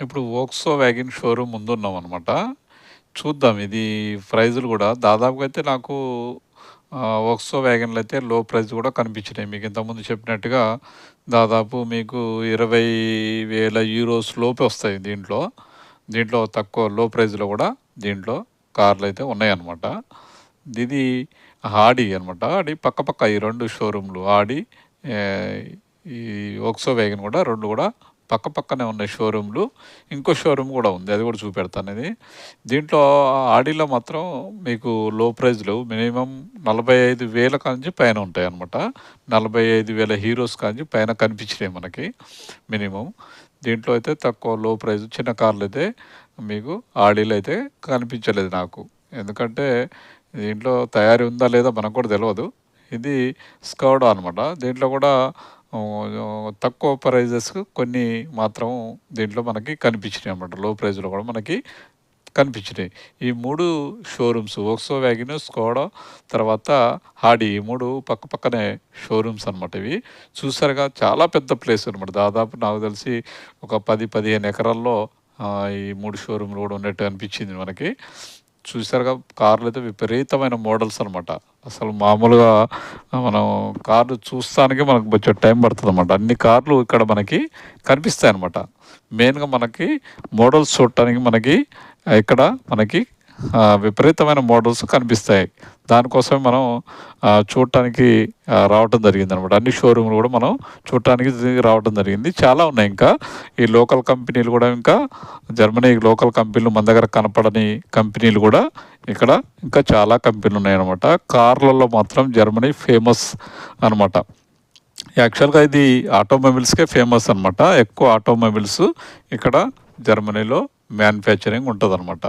ఇప్పుడు POCSO wagon showroom ముందున్నాం అనమాట. చూద్దాం ఇది ప్రైజులు కూడా దాదాపుగా అయితే నాకు ఆహ్, వోక్సో అయితే లో ప్రైస్ కూడా కనిపించినాయి. మీకు ఇంతకుముందు చెప్పినట్టుగా దాదాపు మీకు ఇరవై వేల యూరోస్ లోపే వస్తాయి దీంట్లో. దీంట్లో తక్కువ లో ప్రైజ్లో కూడా దీంట్లో కార్లు అయితే ఉన్నాయన్నమాట. ఇది ఆడి అనమాట. ఆడి పక్కపక్క ఈ రెండు షోరూమ్‌లు ఆడి ఈ ఓక్సో వ్యాగన్ కూడా రెండు కూడా పక్క పక్కపక్కనే ఉన్నాయి షోరూమ్‌లు. ఇంకో షోరూమ్ కూడా ఉంది. అది కూడా చూపెడతాను ఇది దీంట్లో ఆడిలో మాత్రం మీకు లో ప్రైస్‌లో మినిమమ్ 45,000 కాంచి పైన ఉంటాయి అన్నమాట నలభై ఐదు వేల హీరోస్ కాంచి పైన కనిపించినాయి మనకి మినిమమ్. దీంట్లో అయితే తక్కువ లో ప్రైజ్ చిన్న కార్లు అయితే మీకు ఆడీలో అయితే కనిపించలేదు నాకు. ఎందుకంటే దీంట్లో తయారీ ఉందా లేదా మనకు కూడా తెలియదు ఇది స్కోడా అనమాట. దీంట్లో కూడా తక్కువ ప్రైజెస్ కొన్ని మాత్రం దీంట్లో మనకి కనిపించినాయి అన్నమాట. లో ప్రైస్‌లో కూడా మనకి కనిపించినాయి. ఈ మూడు షోరూమ్స్ ఓక్సో వ్యాగన్, స్కోడా తర్వాత హాడీ ఈ 3 పక్కపక్కనే షోరూమ్స్ అనమాట ఇవి. చూసారుగా చాలా పెద్ద ప్లేస్ అనమాట. దాదాపు నాకు తెలిసి ఒక 10, 15 ఎకరాల్లో ఈ మూడు షోరూమ్‌లు కూడా ఉన్నట్టు అనిపించింది మనకి. చూసారుగా కార్లయితే విపరీతమైన మోడల్స్ అనమాట. అసలు మామూలుగా మనం కార్లు చూస్తానికి మనకు కొంచెం టైం పడుతుంది అనమాట అన్ని కార్లు ఇక్కడ మనకి కనిపిస్తాయి అనమాట మెయిన్‌గా మనకి మోడల్స్ చూడటానికి మనకి ఇక్కడ మనకి విపరీతమైన మోడల్స్ కనిపిస్తాయి. దానికోసమే మనం చూడటానికి రావటం రావటం జరిగిందనమాట. అన్ని షోరూమ్‌లు కూడా మనం చూడటానికి రావటం జరిగింది. చాలా ఉన్నాయి ఇంకా. ఈ లోకల్ కంపెనీలు కూడా ఇంకా జర్మనీ లోకల్ కంపెనీలు మన దగ్గర కనపడని కంపెనీలు కూడా ఇక్కడ ఇంకా చాలా కంపెనీలు ఉన్నాయన్నమాట. కార్లలో మాత్రం జర్మనీ ఫేమస్ అనమాట. యాక్చువల్‌గా ఇది ఆటోమొబైల్స్‌కే ఫేమస్ అనమాట. ఎక్కువ ఆటోమొబైల్స్ ఇక్కడ జర్మనీలో మ్యానుఫ్యాక్చరింగ్ ఉంటుంది అనమాట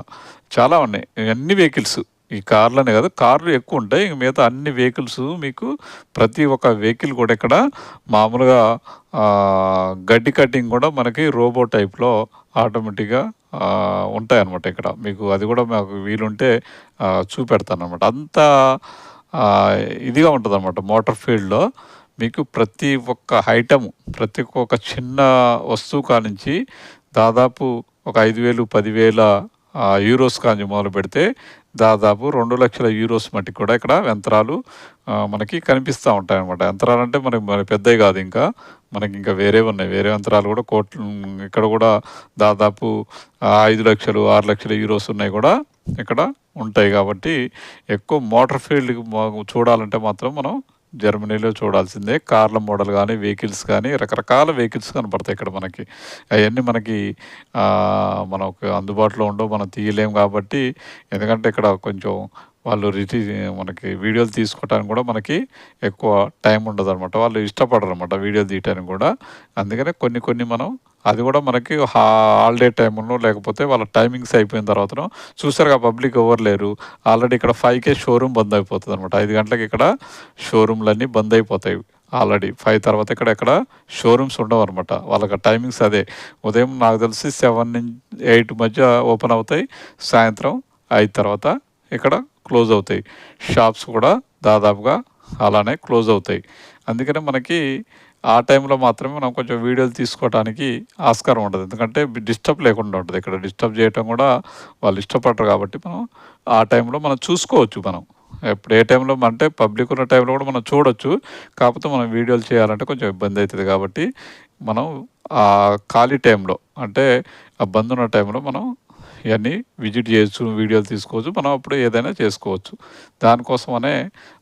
చాలా ఉన్నాయి. అన్ని వెహికల్స్ ఈ కార్లనే కాదు కార్లు ఎక్కువ ఉంటాయి. ఇంక మిగతా అన్ని వెహికల్స్ మీకు ప్రతి ఒక్క వెహికల్ కూడా ఇక్కడ మామూలుగా గడ్డి కటింగ్ కూడా మనకి రోబో టైప్‌లో ఆటోమేటిక్‌గా ఉంటాయి అనమాట ఇక్కడ. మీకు అది కూడా మాకు వీలుంటే చూపెడతాను అనమాట అంత ఇదిగా ఇదిగా అనమాట మోటార్ ఫీల్డ్‌లో. మీకు ప్రతి ఒక్క ఐటెమ్ ప్రతి ఒక్క చిన్న వస్తువు కానించి దాదాపు ఒక ఐదు వేలు పదివేల యూరోస్ కాంచి మొదలుపెడితే దాదాపు రెండు లక్షల యూరోస్ మట్టికి కూడా ఇక్కడ యంత్రాలు మనకి కనిపిస్తా ఉంటాయన్నమాట. యంత్రాలంటే మనకి మరి పెద్దవి కాదు ఇంకా. మనకి ఇంకా వేరే ఉన్నాయి. వేరే యంత్రాలు కూడా కోట్లు ఇక్కడ కూడా దాదాపు ఐదు లక్షలు ఆరు లక్షల యూరోస్ ఉన్నాయి కూడా ఇక్కడ ఉంటాయి కాబట్టి ఎక్కువ మోటార్ ఫీల్డ్ చూడాలంటే మాత్రం మనం జర్మనీలో చూడాల్సిందే. కార్ల మోడల్ కానీ వెహికల్స్ కానీ రకరకాల వెహికల్స్ కనపడతాయి ఇక్కడ మనకి. అవన్నీ మనకి మనకు అందుబాటులో ఉండవు. మనం తీయలేము కాబట్టి ఎందుకంటే ఇక్కడ కొంచెం వాళ్ళు రిటీ మనకి వీడియోలు తీసుకోవటానికి కూడా మనకి ఎక్కువ టైం ఉండదనమాట. వాళ్ళు ఇష్టపడరు అనమాట వీడియోలు తీయటానికి కూడా. అందుకనే కొన్ని కొన్ని మనం అది కూడా మనకి హాలిడే టైముల్లో లేకపోతే వాళ్ళ టైమింగ్స్ అయిపోయిన తర్వాత చూసారుగా పబ్లిక్ ఎవరు లేరు. ఆల్రెడీ ఇక్కడ ఫైవ్కే షోరూమ్ బంద్ అయిపోతుంది అనమాట ఐదు గంటలకి ఇక్కడ షోరూమ్‌లన్నీ బంద్ అయిపోతాయి. ఆల్రెడీ ఫైవ్ తర్వాత ఇక్కడ ఎక్కడ షోరూమ్స్ ఉండవనమాట. వాళ్ళకి టైమింగ్స్ అదే. ఉదయం నాకు తెలిసి సెవెన్ నుంచి 8 మధ్య ఓపెన్ అవుతాయి. సాయంత్రం ఐదు తర్వాత ఇక్కడ క్లోజ్ అవుతాయి. షాప్స్ కూడా దాదాపుగా అలానే క్లోజ్ అవుతాయి. అందుకనే మనకి ఆ టైంలో మాత్రమే మనం కొంచెం వీడియోలు తీసుకోవటానికి ఆస్కారం ఉంటుంది ఎందుకంటే డిస్టర్బ్ లేకుండా ఉంటుంది ఇక్కడ డిస్టర్బ్ చేయటం కూడా వాళ్ళు ఇష్టపడరు కాబట్టి మనం ఆ టైంలో మనం చూసుకోవచ్చు మనం. ఎప్పుడు ఏ టైంలో అంటే పబ్లిక్ ఉన్న టైంలో కూడా మనం చూడొచ్చు. కాకపోతే మనం వీడియోలు చేయాలంటే కొంచెం ఇబ్బంది అవుతుంది కాబట్టి మనం ఆ ఖాళీ టైంలో అంటే ఆ బంద్ ఉన్న టైంలో మనం ఇవన్నీ విజిట్ చేయొచ్చు. వీడియోలు తీసుకోవచ్చు. మనం అప్పుడు ఏదైనా చేసుకోవచ్చు. దానికోసమనే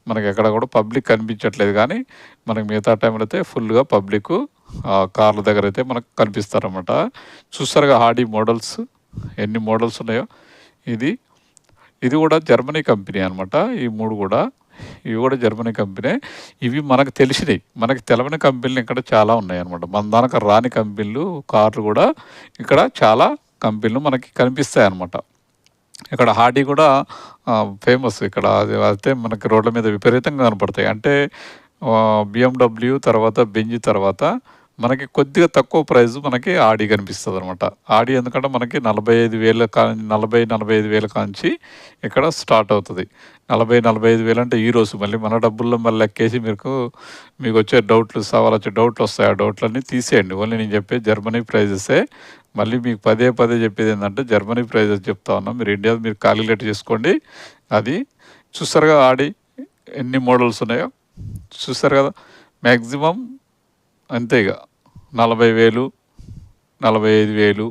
మనకి ఎక్కడ కూడా పబ్లిక్ కనిపించట్లేదు కానీ మనకి మిగతా టైంలో అయితే ఫుల్‌గా పబ్లిక్ కార్ల దగ్గర అయితే మనకు కనిపిస్తారనమాట. చూసారుగా హాడీ మోడల్స్ ఎన్ని మోడల్స్ ఉన్నాయో. ఇది ఇది కూడా జర్మనీ కంపెనీ అనమాట. ఈ మూడు కూడా. ఇవి కూడా జర్మనీ కంపెనీ. ఇవి మనకు తెలిసినవి మనకు తెలవని కంపెనీలు ఇక్కడ చాలా ఉన్నాయి అనమాట మన దానికి రాని కంపెనీలు కార్లు కూడా ఇక్కడ చాలా కంపెనీలు మనకి కనిపిస్తాయి అన్నమాట ఇక్కడ హాడీ కూడా ఫేమస్ ఇక్కడ. అది అయితే మనకి రోడ్ల మీద విపరీతంగా కనపడతాయి. అంటే బిఎండబ్ల్యూ తర్వాత బెంజ్ తర్వాత మనకి కొద్దిగా తక్కువ ప్రైస్ మనకి ఆడి కనిపిస్తుంది అనమాట ఆడి ఎందుకంటే మనకి నలభై ఐదు వేల కా నలభై నలభై ఐదు వేల కాంచి ఇక్కడ స్టార్ట్ అవుతుంది. నలభై నలభై ఐదు వేలు అంటే ఈ రోజు మళ్ళీ మన డబ్బుల్లో మళ్ళీ లెక్కేసి మీకు మీకు వచ్చే డౌట్లు సవాల్ వచ్చే డౌట్లు వస్తాయి. ఆ డౌట్లన్నీ తీసేయండి. ఓన్లీ నేను చెప్పే జర్మనీ ప్రైజెసే. మళ్ళీ మీకు పదే పదే చెప్పేది ఏంటంటే జర్మనీ ప్రైజెస్ చెప్తా ఉన్నాం. మీరు ఇండియా మీరు క్యాలిక్యులేట్ చేసుకోండి. అది చూస్తారుగా ఆడి ఎన్ని మోడల్స్ ఉన్నాయో? చూస్తారు కదా? మ్యాక్సిమం అంతే ఇక నలభై వేలు నలభై ఐదు వేలు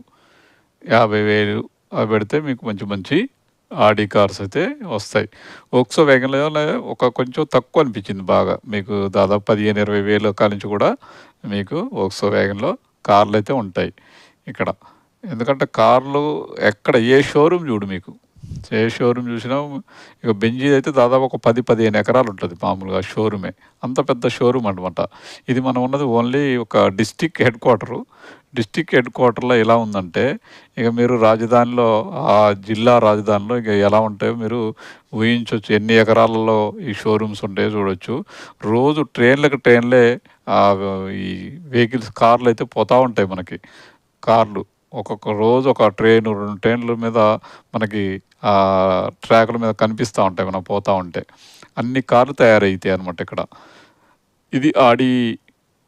యాభై వేలు అవి పెడితే మీకు మంచి మంచి ఆడి కార్స్ అయితే వస్తాయి. ఓక్సో వ్యాగన్లో ఒక కొంచెం తక్కువ అనిపించింది బాగా. మీకు దాదాపు పదిహేను ఇరవై వేలు కానించి కూడా మీకు ఓక్సో వేగన్లో కార్లు అయితే ఉంటాయి ఇక్కడ. ఎందుకంటే కార్లు ఎక్కడ ఏ షోరూమ్ చూడు మీకు. ఏ షోరూమ్ చూసినా ఇక బెంజీ అయితే దాదాపు ఒక పది పదిహేను ఎకరాలు ఉంటుంది మామూలుగా షోరూమే. అంత పెద్ద షోరూమ్ అనమాట ఇది మనం ఉన్నది ఓన్లీ ఒక district head quarter. District head క్వార్టర్లో ఎలా ఉందంటే ఇక మీరు రాజధానిలో ఆ జిల్లా రాజధానిలో ఇక ఎలా ఉంటాయో మీరు ఊహించవచ్చు ఎన్ని ఎకరాలలో ఈ షోరూమ్స్ ఉంటాయో చూడొచ్చు. రోజు ట్రైన్లకు ట్రైన్లే ఈ వెహికల్స్ కార్లు అయితే పోతూ ఉంటాయి మనకి. కార్లు. ఒక్కొక్క రోజు ఒక ట్రైన్ రెండు ట్రైన్ల మీద మనకి ట్రాకుల మీద కనిపిస్తూ ఉంటాయి మనం పోతూ ఉంటే. అన్ని కార్లు తయారవుతాయి అనమాట ఇక్కడ. ఇది ఆడి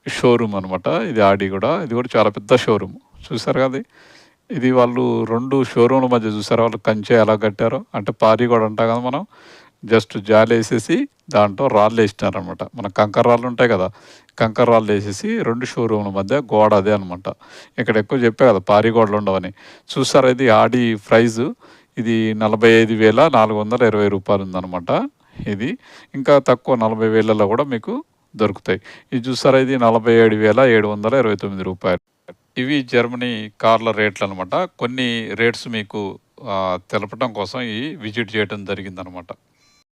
షోరూమ్ అనమాట ఇది ఆడి కూడా. ఇది కూడా చాలా పెద్ద షోరూమ్. చూసారు కదా ఇది వాళ్ళు రెండు షోరూమ్ల మధ్య చూసారు? వాళ్ళు కంచె ఎలా కట్టారో? అంటే పారి కూడా అంటాం కదా మనం. జస్ట్ జాలి వేసేసి దాంట్లో రాళ్ళు వేసినారనమాట. మన కంకర రాళ్ళు ఉంటాయి కదా కంకర రాళ్ళు వేసేసి రెండు షోరూమ్ల మధ్య గోడ అదే అనమాట. ఇక్కడ ఎక్కువ చెప్పే కదా పారి గోడలు ఉండవని. చూసారా ఇది ఆడి ప్రైజు? ఇది నలభై ఐదు వేల నాలుగు వందల ఇరవై రూపాయలు ఉందనమాట ఇది. ఇంకా తక్కువ నలభై వేలలో కూడా మీకు దొరుకుతాయి. ఇది చూసారా ఇది నలభై ఏడు వేల ఏడు వందల ఇరవై తొమ్మిది రూపాయలు. ఇవి జర్మనీ కార్ల రేట్లు అనమాట. కొన్ని రేట్స్ మీకు తెలపటం తెలపడం కోసం ఈ విజిట్ చేయడం జరిగిందనమాట